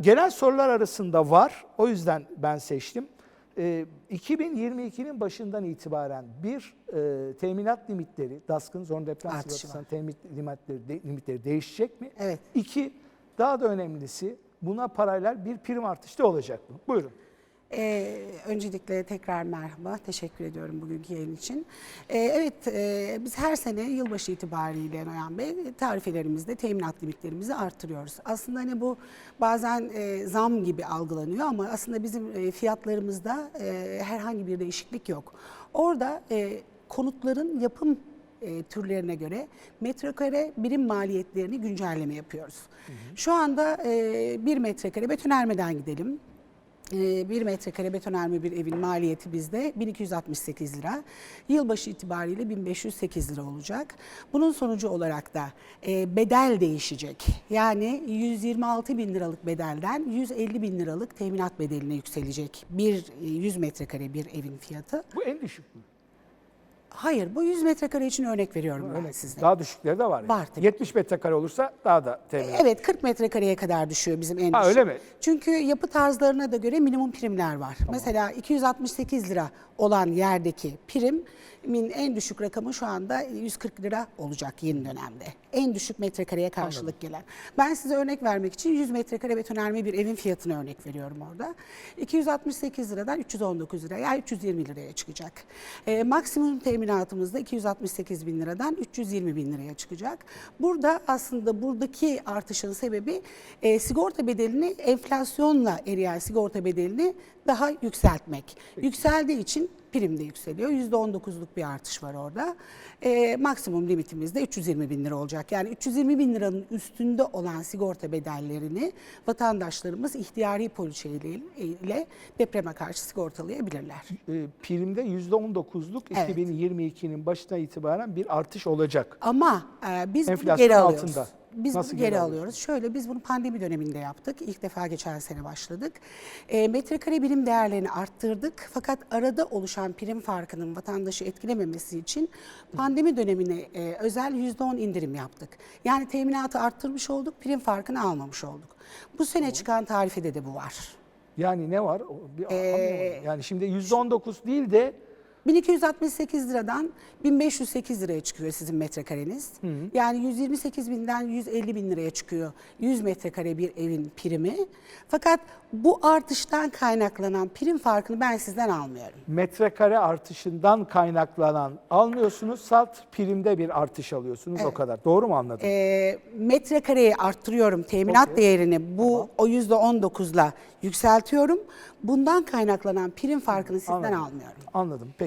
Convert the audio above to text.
Genel sorular arasında var. O yüzden ben seçtim. Ee, 2022'nin başından itibaren bir e, teminat limitleri, DASK'ın zorunlu deprem sigortasının teminat limitleri, de- limitleri değişecek mi? Evet. İki, daha da önemlisi buna paralel bir prim artışı da olacak mı? Buyurun. Ee, öncelikle tekrar merhaba, teşekkür ediyorum bugünkü yayın için. Ee, evet, e, biz her sene yılbaşı itibariyle Noyan Bey tarifelerimizde teminat limitlerimizi arttırıyoruz. Aslında hani bu bazen e, zam gibi algılanıyor ama aslında bizim e, fiyatlarımızda e, herhangi bir değişiklik yok. Orada e, konutların yapım e, türlerine göre metrekare birim maliyetlerini güncelleme yapıyoruz. Şu anda e, bir metrekare betonarmeden gidelim. Ee, 1 metrekare betonarme bir evin maliyeti bizde 1268 lira. Yılbaşı itibariyle 1508 lira olacak. Bunun sonucu olarak da e, bedel değişecek. Yani 126 bin liralık bedelden 150 bin liralık teminat bedeline yükselecek. Bir e, 100 metrekare bir evin fiyatı. Bu en düşük mü? Hayır bu 100 metrekare için örnek veriyorum ben size. Daha düşükleri de var. yani. Var tabii. 70 metrekare olursa daha da teminat. Evet 40 metrekareye kadar düşüyor bizim en Ha, düşük. öyle mi? Çünkü yapı tarzlarına da göre minimum primler var. Mesela 268 lira olan yerdeki primin en düşük rakamı şu anda 140 lira olacak yeni dönemde. En düşük metrekareye karşılık gelen. Ben size örnek vermek için 100 metrekare betonarme bir evin fiyatını örnek veriyorum orada. 268 liradan 319 lira yani 320 liraya çıkacak. Ee, maksimum teminatımız da 268 bin liradan 320 bin liraya çıkacak. Burada aslında buradaki artışın sebebi e, sigorta bedelini enflasyonla eriyen sigorta bedelini daha yükseltmek. Yükseldiği için prim de yükseliyor. %19'luk bir artış var orada. E, maksimum limitimiz de 320 bin lira olacak. Yani 320 bin liranın üstünde olan sigorta bedellerini vatandaşlarımız ihtiyari poliçe ile, ile depreme karşı sigortalayabilirler. E, primde %19'luk Evet. 2022'nin başına itibaren bir artış olacak. Ama e, biz bunu Enflasyon geri alıyoruz. altında. Biz Nasıl bunu geri alıyorsunuz? alıyoruz. Şöyle biz bunu pandemi döneminde yaptık. İlk defa geçen sene başladık. E, metrekare birim değerlerini arttırdık. Fakat arada oluşan prim farkının vatandaşı etkilememesi için pandemi dönemine e, özel %10 indirim yaptık. Yani teminatı arttırmış olduk, prim farkını almamış olduk. Bu sene çıkan tarifede de bu var. Yani ne var? Bir Ee, anlayamadım. yani şimdi %19 değil de 1268 liradan 1508 liraya çıkıyor sizin metrekareniz. Yani 128 binden 150 bin liraya çıkıyor 100 metrekare bir evin primi. Fakat bu artıştan kaynaklanan prim farkını ben sizden almıyorum. metrekare artışından kaynaklanan almıyorsunuz. Salt primde bir artış alıyorsunuz o kadar. Doğru mu anladım? Ee, metrekareyi arttırıyorum teminat Okey. değerini bu o yüzde 19'la yükseltiyorum. Bundan kaynaklanan prim farkını sizden Anladım. almıyorum. Anladım. Peki.